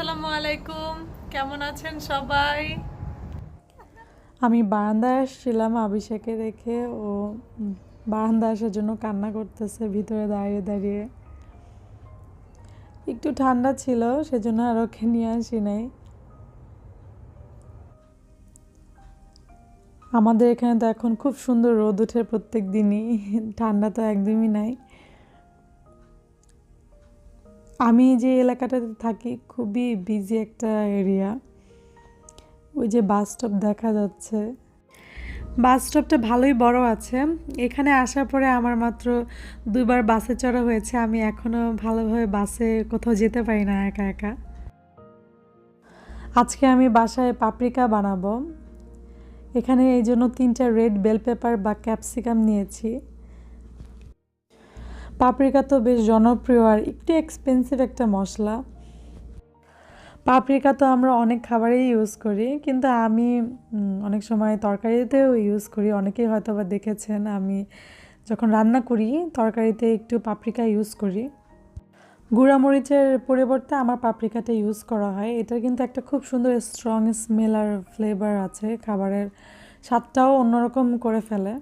আসসালামু আলাইকুম। কেমন আছেন সবাই? আমি বারান্দায় আসছিলাম অভিষেকে রেখে ও উম, বারান্দায় আসার জন্য কান্না করতেছে ভিতরে দাঁড়িয়ে দাঁড়িয়ে। একটু ঠান্ডা ছিল সেজন্য আর ওকে নিয়ে আসি নাই। আমাদের এখানে তো এখন খুব সুন্দর রোদ ওঠে প্রত্যেক দিনই ঠান্ডা তো একদমই নাই। আমি যে এলাকাটাতে থাকি, খুবই বিজি একটা এরিয়া ওই যে বাস স্টপ দেখা যাচ্ছে। বাস স্টপটা ভালোই বড় আছে। এখানে আসার পরে আমার মাত্র দুবার বাসে চড়া হয়েছে। আমি এখনও ভালোভাবে বাসে কোথাও যেতে পারি না একা একা। আজকে আমি বাসায় পাপরিকা বানাবো। এখানে এই জন্য তিনটা রেড বেল পেপার বা ক্যাপসিকাম নিয়েছি। পাপরিকা তো বেশ জনপ্রিয় আর একটু এক্সপেন্সিভ একটা মশলা। পাপরিকা তো আমরা অনেক খাবারেই ইউজ করি, কিন্তু আমি অনেক সময় তরকারিতেও ইউজ করি। অনেকেই হয়তো বা দেখেছেন আমি যখন রান্না করি, তরকারিতে একটু পাপরিকা ইউজ করি। গুঁড়া মরিচের পরিবর্তে আমার পাপরিকাটা ইউজ করা হয়। এটার কিন্তু একটা খুব সুন্দর স্ট্রং স্মেল আর ফ্লেভার আছে। খাবারের স্বাদটাও অন্যরকম করে ফেলে।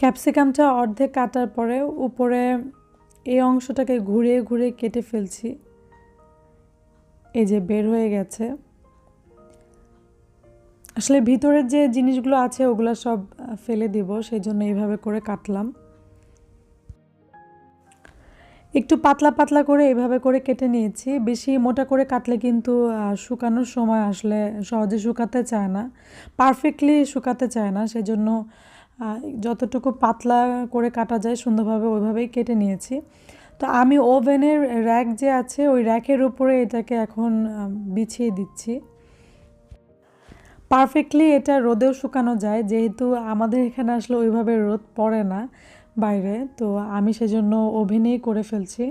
ক্যাপসিকামটা অর্ধেক কাটার পরে উপরে এই অংশটাকে ঘুরিয়ে ঘুরিয়ে কেটে ফেলছি। এই যে বের হয়ে গেছে। আসলে ভিতরের যে জিনিসগুলো আছে ওগুলো সব ফেলে দিব সেই জন্য এইভাবে করে কাটলাম। একটু পাতলা পাতলা করে এইভাবে করে কেটে নিয়েছি। বেশি মোটা করে কাটলে কিন্তু শুকানোর সময় আসলে সহজে শুকাতে চায় না। পারফেক্টলি শুকাতে চায় না, সেজন্য যতটুকু পাতলা করে কাটা যায় সুন্দরভাবে ওইভাবেই কেটে নিয়েছি। তো আমি ওভেনের র্যাক যে আছে, ওই র্যাকের উপরে এটাকে এখন বিছিয়ে দিচ্ছি। পারফেক্টলি এটা রোদেও শুকানো যায়, যেহেতু আমাদের এখানে আসলে ওইভাবে রোদ পড়ে না বাইরে, তো আমি সেজন্য ওভেনেই করে ফেলছি।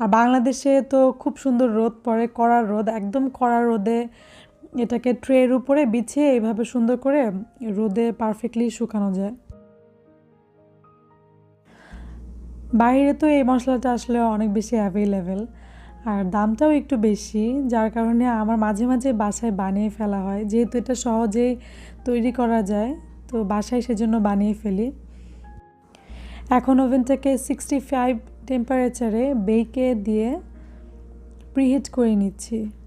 আর বাংলাদেশে তো খুব সুন্দর রোদ পড়ে, কড়া রোদ, একদম কড়া রোদে এটাকে ট্রের উপরে বিছিয়ে এইভাবে সুন্দর করে রোদে পারফেক্টলি শুকানো যায়। বাইরে তো এই মশলাটা আসলে অনেক বেশি অ্যাভেলেবেল আর দামটাও একটু বেশি, যার কারণে আমার মাঝে মাঝে বাসায় বানিয়ে ফেলা হয়। যেহেতু এটা সহজেই তৈরি করা যায়, তো বাসায় সেজন্য বানিয়ে ফেলি। এখন ওভেনটাকে সিক্সটি ফাইভ টেম্পারেচারে বেকে দিয়ে প্রিহিট করে নিচ্ছি।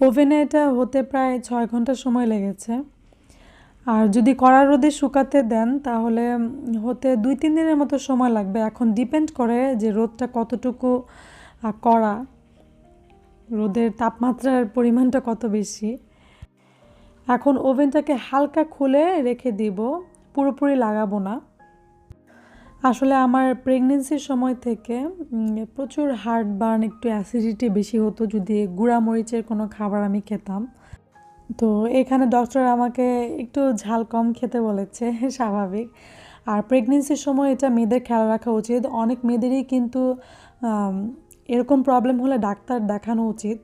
ওভেনে এটা হতে প্রায় ছয় ঘণ্টা সময় লেগেছে। আর যদি কড়া রোদে শুকাতে দেন, তাহলে হতে দুই, তিন দিনের মতো সময় লাগবে। এখন ডিপেন্ড করে যে রোদটা কতটুকু কড়া। রোদের তাপমাত্রার পরিমাণটা কত বেশি। এখন ওভেনটাকে হালকা খুলে রেখে দিব। পুরোপুরি লাগাবো না। আসলে আমার প্রেগনেন্সির সময় থেকে প্রচুর হার্ট বার্ন একটু অ্যাসিডিটি বেশি হতো যদি গুঁড়া মরিচের কোনো খাবার আমি খেতাম। তো এখানে ডক্টর আমাকে একটু ঝাল কম খেতে বলেছে, স্বাভাবিক। আর প্রেগনেন্সির সময় এটা মেয়েদের খেয়াল রাখা উচিত। অনেক মেয়েদেরই কিন্তু এরকম প্রবলেম হলে ডাক্তার দেখানো উচিত।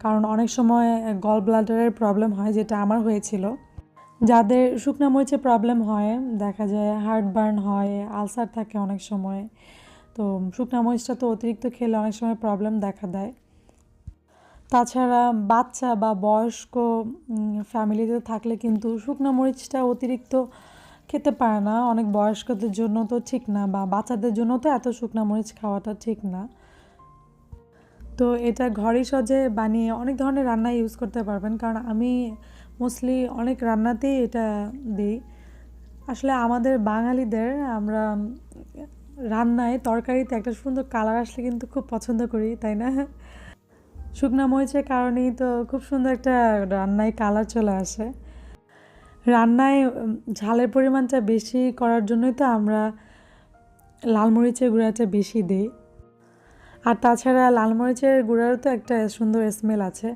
কারণ অনেক সময় গল ব্লাডারের প্রবলেম হয়, যেটা আমার হয়েছিল। যাদের শুকনো মরিচে প্রবলেম হয়, দেখা যায় হার্ট বার্ন হয় আলসার থাকে অনেক সময়। তো শুকনো মরিচটা তো অতিরিক্ত খেলে অনেক সময় প্রবলেম দেখা দেয়। তাছাড়া বাচ্চা বা বয়স্ক ফ্যামিলিতে থাকলে কিন্তু শুকনো মরিচটা অতিরিক্ত খেতে পারে না। অনেক বয়স্কদের জন্য তো ঠিক না বা বাচ্চাদের জন্য তো এত শুকনো মরিচ খাওয়াটা ঠিক না। তো এটা ঘরে সহজে বানিয়ে অনেক ধরনের রান্না ইউজ করতে পারবেন। কারণ আমি মোস্টলি অনেক রান্নাতেই এটা দিই। আসলে আমাদের বাঙালিদের আমরা রান্নায় তরকারিতে একটা সুন্দর কালার আসলে কিন্তু খুব পছন্দ করি, তাই না? শুকনো মরিচের কারণেই তো খুব সুন্দর একটা রান্নায় কালার চলে আসে। রান্নায় ঝালের পরিমাণটা বেশি করার জন্যই তো আমরা লাল মরিচের গুঁড়াটা বেশি দিই। আর তাছাড়া লাল মরিচের গুঁড়ারও তো একটা সুন্দর স্মেল আছে।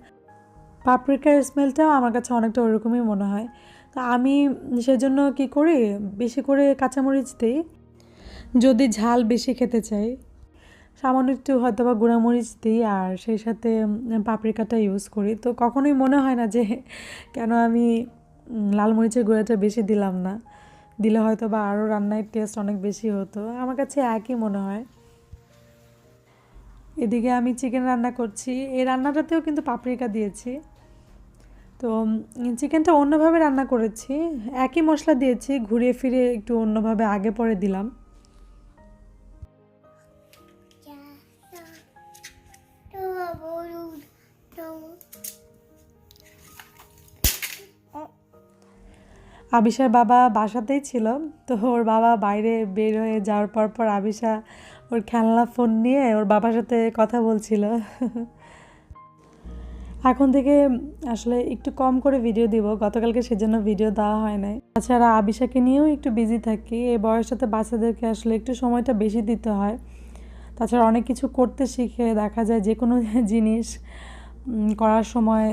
পাপরিকার স্মেলটাও আমার কাছে অনেকটা ওরকমই মনে হয়। তো আমি সেজন্য কি করি, বেশি করে কাঁচামরিচ দিই। যদি ঝাল বেশি খেতে চাই, সামান্য একটু হয়তো বা গুঁড়ামরিচ দিই আর সেই সাথে পাপরিকাটা ইউজ করি। তো কখনোই মনে হয় না যে কেন আমি লাল মরিচের গুঁড়াটা বেশি দিলাম না। দিলে হয়তো বা আরও রান্নার টেস্ট অনেক বেশি হতো। আমার কাছে একই মনে হয়। এদিকে আমি চিকেন রান্না করছি। এই রান্নাটাতেও কিন্তু পাপরিকা দিয়েছি। তো চিকেনটা অন্যভাবে রান্না করেছি। একই মশলা দিয়েছি, ঘুরিয়ে ফিরে একটু অন্যভাবে আগে পরে দিলাম। আবিশার বাবা বাসাতেই ছিল, তো ওর বাবা বাইরে বের হয়ে যাওয়ার পর পর আবিশা ওর খেলনা ফোন নিয়ে ওর বাবার সাথে কথা বলছিল। এখন থেকে আসলে একটু কম করে ভিডিও দিব। গতকালকে সেজন্য ভিডিও দেওয়া হয় নাই। তাছাড়া আবিশাকে নিয়েও একটু বিজি থাকি। এই বয়সটাতে বাচ্চাদেরকে আসলে একটু সময়টা বেশি দিতে হয়। তাছাড়া অনেক কিছু করতে শিখে দেখা যায় যে কোনো জিনিস করার সময়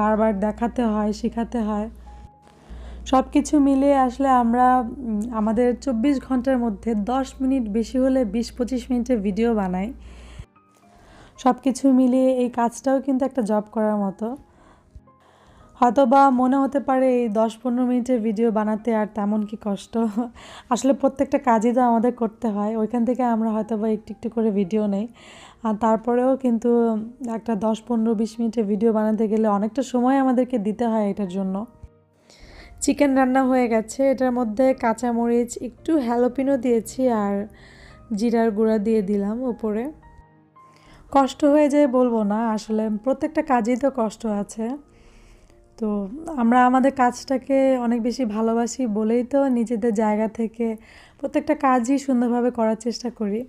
বারবার দেখাতে হয়, শেখাতে হয়। সব কিছু মিলিয়ে আসলে আমরা আমাদের চব্বিশ ঘণ্টার মধ্যে দশ মিনিট বেশি হলে বিশ পঁচিশ মিনিটের ভিডিও বানাই। সব কিছু মিলিয়ে এই কাজটাও কিন্তু একটা জব করার মতো। হয়তো বা মনে হতে পারে এই দশ পনেরো মিনিটের ভিডিও বানাতে আর তেমন কি কষ্ট। আসলে প্রত্যেকটা কাজই তো আমাদের করতে হয়। ওইখান থেকে আমরা হয়তো বা একটু একটু করে ভিডিও নেই। আর তারপরেও কিন্তু একটা দশ পনেরো বিশ মিনিটের ভিডিও বানাতে গেলে অনেকটা সময় আমাদেরকে দিতে হয় এটার জন্য। চিকেন রান্না হয়ে গেছে। এটার মধ্যে কাঁচামরিচ, একটু হ্যালোপিনো দিয়েছি আর জিরার গুঁড়া দিয়ে দিলাম উপরে। কষ্ট হয়ে যায় বলব না, আসলে প্রত্যেকটা কাজেই তো কষ্ট আছে। তো আমরা আমাদের কাজটাকে অনেক বেশি ভালোবাসি বলেই তো নিজেদের জায়গা থেকে প্রত্যেকটা কাজই সুন্দরভাবে করার চেষ্টা করি।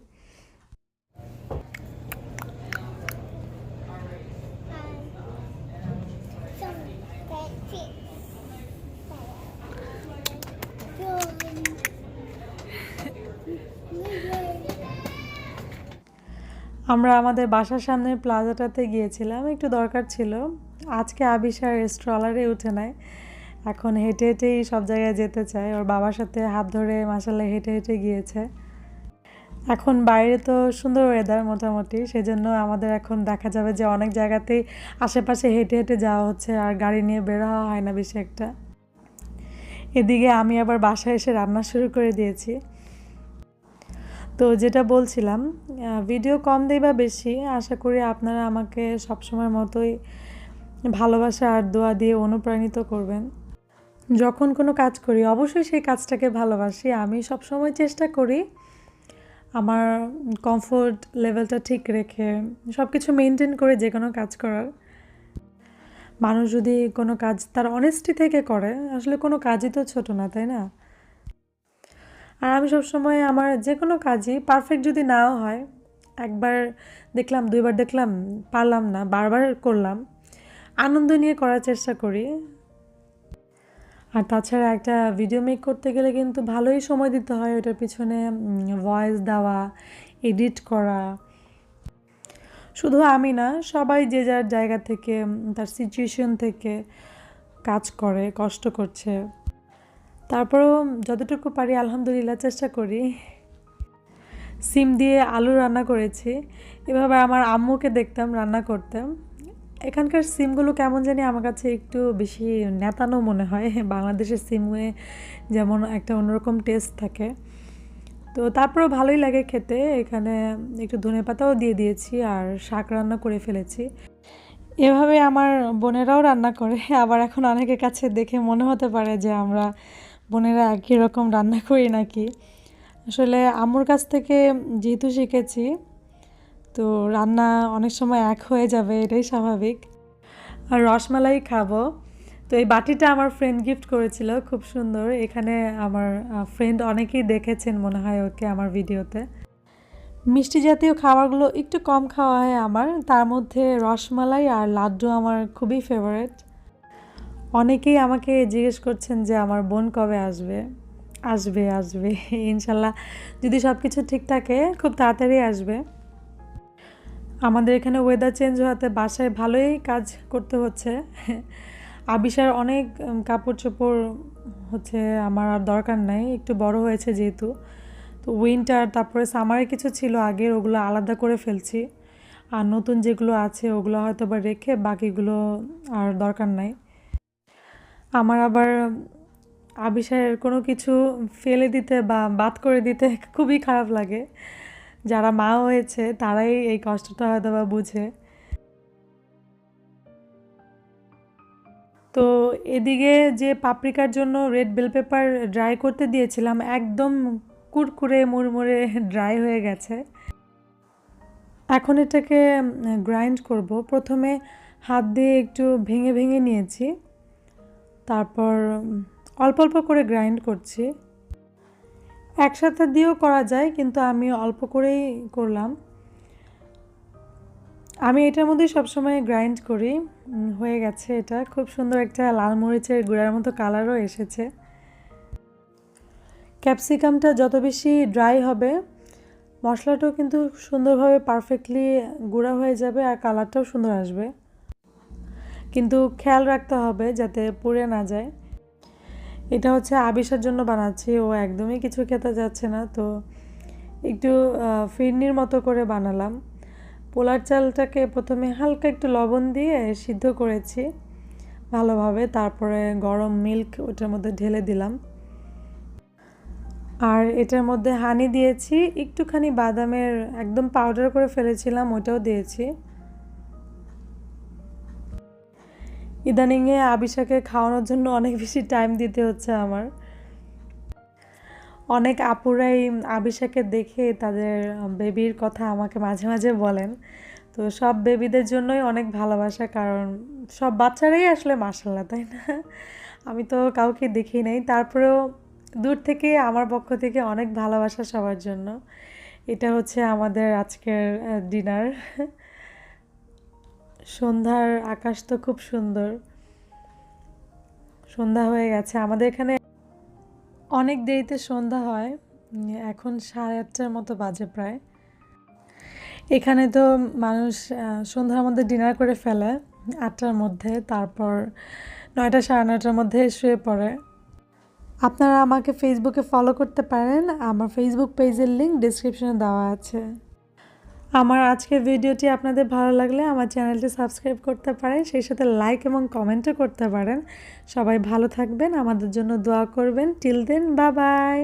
আমরা আমাদের বাসার সামনের প্লাজাটাতে গিয়েছিলাম, একটু দরকার ছিল। আজকে আবিষার স্ট্রলারে উঠে নেয় এখন হেঁটে হেঁটেই সব জায়গায় যেতে চায়। ওর বাবার সাথে হাত ধরে মাসাল্লাহ হেঁটে হেঁটে গিয়েছে। এখন বাইরে তো সুন্দর ওয়েদার মোটামুটি, সেজন্য আমাদের এখন দেখা যাবে যে অনেক জায়গাতেই আশেপাশে হেঁটে হেঁটে যাওয়া হচ্ছে আর গাড়ি নিয়ে বের হওয়া হয় না বেশি একটা। এদিকে আমি আবার বাসায় এসে রান্না শুরু করে দিয়েছি। তো যেটা বলছিলাম ভিডিও কম দেই বা বেশি, আশা করি আপনারা আমাকে সবসময় মতোই ভালোবাসা আর দোয়া দিয়ে অনুপ্রাণিত করবেন। যখন কোনো কাজ করি, অবশ্যই সেই কাজটাকে ভালোবাসি। আমি সবসময় চেষ্টা করি আমার কমফোর্ট লেভেলটা ঠিক রেখে সব কিছু মেনটেন করে যে কোনো কাজ করার। মানুষ যদি কোনো কাজ তার অনেস্টি থেকে করে, আসলে কোনো কাজই তো ছোট না, তাই না? আর আমি সবসময় আমার যে কোনো কাজই পারফেক্ট যদি নাও হয়, একবার দেখলাম, দুইবার দেখলাম, পারলাম না, বারবার করলাম, আনন্দ নিয়ে করার চেষ্টা করি। আর তাছাড়া একটা ভিডিও মেক করতে গেলে কিন্তু ভালোই সময় দিতে হয়, ওটার পিছনে ভয়েস দেওয়া এডিট করা। শুধু আমি না, সবাই যে যার জায়গা থেকে তার সিচুয়েশন থেকে কাজ করে, কষ্ট করছে। তারপরেও যতটুকু পারি, আলহামদুলিল্লাহ চেষ্টা করি। সিম দিয়ে আলু রান্না করেছি। এভাবে আমার আম্মুকে দেখতাম, রান্না করতাম। এখানকার সিমগুলো কেমন জানি আমার কাছে একটু বেশি নেতানো মনে হয়। বাংলাদেশের সিমে যেমন একটা অন্যরকম টেস্ট থাকে। তো তারপরেও ভালোই লাগে খেতে। এখানে একটু ধনে পাতাও দিয়ে দিয়েছি আর শাক রান্না করে ফেলেছি। এভাবে আমার বোনেরাও রান্না করে। আবার এখন অনেকের কাছে দেখে মনে হতে পারে যে আমরা বোনেরা একই রকম রান্না করি নাকি? আসলে আম্মুর কাছ থেকে যেহেতু শিখেছি, তো রান্না অনেক সময় এক হয়ে যাবে, এটাই স্বাভাবিক। আর রসমালাই খাব। তো এই বাটিটা আমার ফ্রেন্ড গিফট করেছিল, খুব সুন্দর। এখানে আমার ফ্রেন্ড অনেকেই দেখেছেন মনে হয় ওকে আমার ভিডিওতে। মিষ্টি জাতীয় খাবারগুলো একটু কম খাওয়া হয় আমার, তার মধ্যে রসমালাই আর লাড্ডু আমার খুবই ফেভারেট অনেকেই আমাকে জিজ্ঞেস করছেন যে আমার বোন কবে আসবে? আসবে আসবে। ইনশাল্লাহ যদি সব কিছু ঠিক থাকে, খুব তাড়াতাড়ি আসবে। আমাদের এখানে ওয়েদার চেঞ্জ হওয়াতে বাসায় ভালোই কাজ করতে হচ্ছে। আবিষার অনেক কাপড় চোপড় হচ্ছে আমার আর দরকার নাই, একটু বড় হয়েছে যেহেতু। তো উইন্টার তারপরে সামারে কিছু ছিল আগের, ওগুলো আলাদা করে ফেলছি। আর নতুন যেগুলো আছে, ওগুলো হয়তো বা রেখে বাকিগুলো আর দরকার নাই। আমার আবার আবিষার কোনো কিছু ফেলে দিতে বা বাদ করে দিতে খুবই খারাপ লাগে। যারা মা হয়েছে, তারাই এই কষ্টটা হয়তো বা বুঝে। তো এদিকে যে পাপরিকার জন্য রেড বেল পেপার ড্রাই করতে দিয়েছিলাম, একদম কুরকুরে, মুড়মুড়ে ড্রাই হয়ে গেছে। এখন এটাকে গ্রাইন্ড করব। প্রথমে হাত দিয়ে একটু ভেঙে ভেঙে নিয়েছি। তারপর, অল্প অল্প করে গ্রাইন্ড করছি। একসাথে দিয়েও করা যায়, কিন্তু আমি অল্প করেই করলাম। আমি এটার মধ্যে সবসময় গ্রাইন্ড করি। হয়ে গেছে এটা। খুব সুন্দর একটা লাল মরিচের গুঁড়ার মতো কালারও এসেছে। ক্যাপসিকামটা যত বেশি ড্রাই হবে, মশলাটাও কিন্তু সুন্দরভাবে পারফেক্টলি গুঁড়া হয়ে যাবে আর কালারটাও সুন্দর আসবে। কিন্তু খেয়াল রাখতে হবে যাতে পুড়ে না যায়। এটা হচ্ছে আবিষার জন্য বানাচ্ছি, ও একদমই কিছু খেতে যাচ্ছে না, তো একটু ফিরনির মতো করে বানালাম। পোলার চালটাকে প্রথমে হালকা একটু লবণ দিয়ে সিদ্ধ করেছি ভালোভাবে, তারপরে গরম মিল্ক ওটার মধ্যে ঢেলে দিলাম। আর এটার মধ্যে হানি দিয়েছি, একটুখানি বাদামের একদম পাউডার করে ফেলেছিলাম, ওটাও দিয়েছি। ইদানিংয়ে আবিশাকে খাওয়ানোর জন্য অনেক বেশি টাইম দিতে হচ্ছে আমার। অনেক আপুরাই আবিশাকে দেখে তাদের বেবির কথা আমাকে মাঝে মাঝে বলেন। তো সব বেবিদের জন্যই অনেক ভালোবাসা, কারণ সব বাচ্চারাই আসলে মাসাল্লাহ তাই না? আমি তো কাউকে দেখি নাই। তারপরেও দূর থেকে আমার পক্ষ থেকে অনেক ভালোবাসা সবার জন্য। এটা হচ্ছে আমাদের আজকের ডিনার সন্ধ্যার আকাশ তো খুব সুন্দর। সন্ধ্যা হয়ে গেছে। আমাদের এখানে অনেক দেরিতে সন্ধ্যা হয়। এখন সাড়ে আটটার মতো বাজে প্রায়। এখানে তো মানুষ সন্ধ্যার মধ্যে ডিনার করে ফেলে আটটার মধ্যে, তারপর নয়টা সাড়ে নয়টার মধ্যে শুয়ে পড়ে। আপনারা আমাকে ফেসবুকে ফলো করতে পারেন। আমার ফেসবুক পেজের লিঙ্ক ডিসক্রিপশনে দেওয়া আছে। আমার আজকের ভিডিওটি আপনাদের ভালো লাগলে আমার চ্যানেলটি সাবস্ক্রাইব করতে পারেন, সেই সাথে লাইক এবং কমেন্টও করতে পারেন। সবাই ভালো থাকবেন, আমাদের জন্য দোয়া করবেন। টিল দেন বা বাই